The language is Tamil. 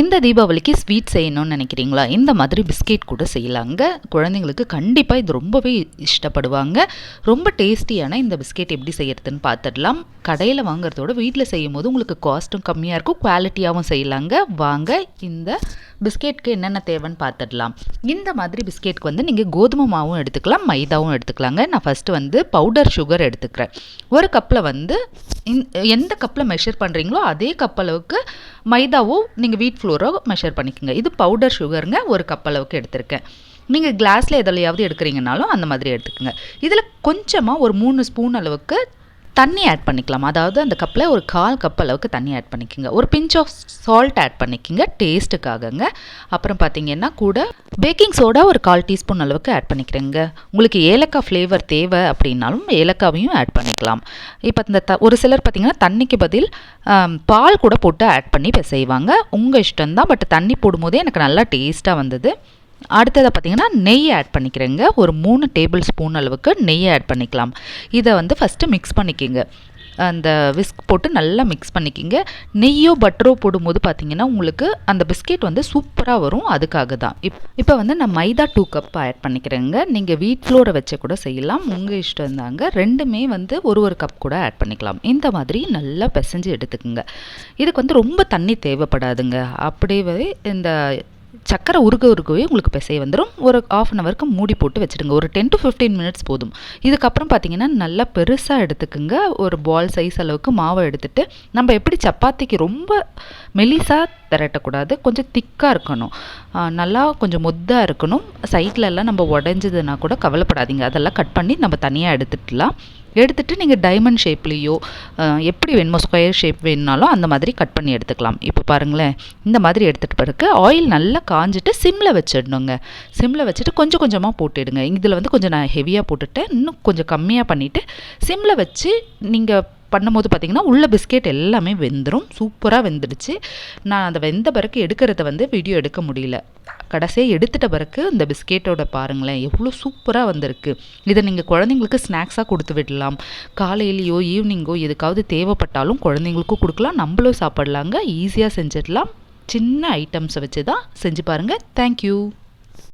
இந்த தீபாவளிக்கு ஸ்வீட் செய்யணும்னு நினைக்கிறீங்களா? இந்த மாதிரி பிஸ்கெட் கூட செய்யலாங்க குழந்தைங்களுக்கு கண்டிப்பாக இது ரொம்பவே இஷ்டப்படுவாங்க. ரொம்ப டேஸ்டியான இந்த பிஸ்கெட் எப்படி செய்யறதுன்னு பார்த்துடலாம் கடையில் வாங்குறதோட வீட்டில் செய்யும் போது உங்களுக்கு காஸ்ட்டும் கம்மியாக இருக்கும் குவாலிட்டியாகவும் செய்யலாங்க வாங்க இந்த பிஸ்கெட்க்கு என்னென்ன தேவைன்னு பார்த்துடலாம் இந்த மாதிரி பிஸ்கெட்க்கு வந்து நீங்கள் கோதுமை மாவும் எடுத்துக்கலாம் மைதாவும் எடுத்துக்கலாங்க. நான் ஃபஸ்ட்டு வந்து பவுடர் சுகர் எடுத்துக்கிறேன். ஒரு கப்பில் வந்து எந்த கப்பில் மெஷர் பண்ணுறீங்களோ அதே கப் அளவுக்கு மைதாவோ நீங்கள் வீட் ஃப்ளோரோ மெஷர் பண்ணிக்கோங்க. இது பவுடர் சுகருங்க ஒரு கப் அளவுக்கு எடுத்திருக்கேன். நீங்கள் கிளாஸில் எதுலையாவது எடுக்கிறீங்கனாலும் அந்த மாதிரி எடுத்துக்கோங்க. இதில் கொஞ்சமாக ஒரு மூணு ஸ்பூன் அளவுக்கு தண்ணி ஆட் பண்ணிக்கலாம். அதாவது அந்த கப்பில் ஒரு கால் கப் அளவுக்கு தண்ணி ஆட் பண்ணிக்கோங்க. ஒரு பிஞ்ச் ஆஃப் சால்ட் ஆட் பண்ணிக்கோங்க. டேஸ்ட்டுக்காகங்க அப்புறம் பார்த்தீங்கன்னா கூட பேக்கிங் சோடா ஒரு கால் டீஸ்பூன் அளவுக்கு ஆட் பண்ணிக்கிறேங்க. உங்களுக்கு ஏலக்காய் ஃப்ளேவர் தேவை அப்படின்னாலும் ஏலக்காவையும் ஆட் பண்ணிக்கலாம். இப்போ இந்த த ஒரு சிலர் பார்த்திங்கன்னா தண்ணிக்கு பதில் பால் கூட போட்டு ஆட் பண்ணி செய்வாங்க உங்கள் இஷ்டம்தான். பட் தண்ணி போடும்போதே எனக்கு நல்லா டேஸ்ட்டாக வந்தது. அடுத்ததை பார்த்திங்கன்னா நெய் ஆட் பண்ணிக்கிறேங்க. ஒரு மூணு டேபிள் ஸ்பூன் அளவுக்கு நெய் ஆட் பண்ணிக்கலாம். இதை வந்து ஃபஸ்ட்டு மிக்ஸ் பண்ணிக்கிங்க. அந்த விஸ்க் போட்டு நல்லா மிக்ஸ் பண்ணிக்கிங்க. நெய்யோ பட்டரோ போடும்போது பார்த்தீங்கன்னா உங்களுக்கு அந்த பிஸ்கெட் வந்து சூப்பராக வரும். அதுக்காக தான். இப் இப்போ வந்து நான் மைதா டூ கப் ஆட் பண்ணிக்கிறேங்க. நீங்கள் வீட் ஃப்ளோரை வச்சு கூட செய்யலாம். உங்கள் இஷ்டம் தாங்க. ரெண்டுமே வந்து ஒரு ஒரு கப் கூட ஆட் பண்ணிக்கலாம். இந்த மாதிரி நல்லா பிசைஞ்சு எடுத்துக்கோங்க. இதுக்கு வந்து ரொம்ப தண்ணி தேவைப்படாதுங்க. அப்படியே இந்த சக்கரை உருக உருகவே உங்களுக்கு பிசைய வந்துடும் ஒரு ஆஃப் அன் ஹவருக்கு மூடி போட்டு வச்சுடுங்க. ஒரு டென் டு ஃபிஃப்டீன் மினிட்ஸ் போதும். இதுக்கப்புறம் பார்த்தீங்கன்னா நல்லா பெருசாக எடுத்துக்குங்க. ஒரு பால் சைஸ் அளவுக்கு மாவை எடுத்துகிட்டு நம்ம எப்படி சப்பாத்திக்கு ரொம்ப மெலிசாக திரட்டக்கூடாது கொஞ்சம் திக்காக இருக்கணும். நல்லா கொஞ்சம் மொத்தாக இருக்கணும். சைட்லலாம் நம்ம உடஞ்சதுன்னா கூட கவலைப்படாதீங்க. அதெல்லாம் கட் பண்ணி நம்ம தனியாக எடுத்துடலாம் எடுத்துகிட்டு நீங்கள் டைமண்ட் ஷேப்லேயோ எப்படி வேணுமோ ஸ்கொயர் ஷேப் வேணுனாலும் அந்த மாதிரி கட் பண்ணி எடுத்துக்கலாம். இப்போ பாருங்களேன் இந்த மாதிரி எடுத்துகிட்டு பிறகு ஆயில் நல்லா காஞ்சிட்டு சிம்மில் வச்சிடணுங்க. சிம்மில் வச்சுட்டு கொஞ்சம் கொஞ்சமாக போட்டுடுங்க. இதில் வந்து கொஞ்சம் நான் ஹெவியாக போட்டுட்டேன். இன்னும் கொஞ்சம் கம்மியாக பண்ணிவிட்டு சிம்மில் வச்சு நீங்கள் பண்ணும்போது பார்த்திங்கன்னா உள்ள பிஸ்கெட் எல்லாமே வெந்துடும் சூப்பராக வெந்துடுச்சு. நான் அந்த வெந்த பிறகு எடுக்கிறத வந்து வீடியோ எடுக்க முடியல. கடைசியாக எடுத்துட்ட பிறகு இந்த பிஸ்கெட்டோட பாருங்களேன் எவ்வளோ சூப்பராக வந்திருக்கு. இதை நீங்கள் குழந்தைங்களுக்கு ஸ்நாக்ஸாக கொடுத்து விடலாம். காலையிலையோ ஈவினிங்கோ எதுக்காவது தேவைப்பட்டாலும் குழந்தைங்களுக்கும் கொடுக்கலாம். நம்மளும் சாப்பிட்லாங்க. ஈஸியாக செஞ்சிடலாம். சின்ன ஐட்டம்ஸை வச்சு தான் செஞ்சு பாருங்கள் தேங்க்யூ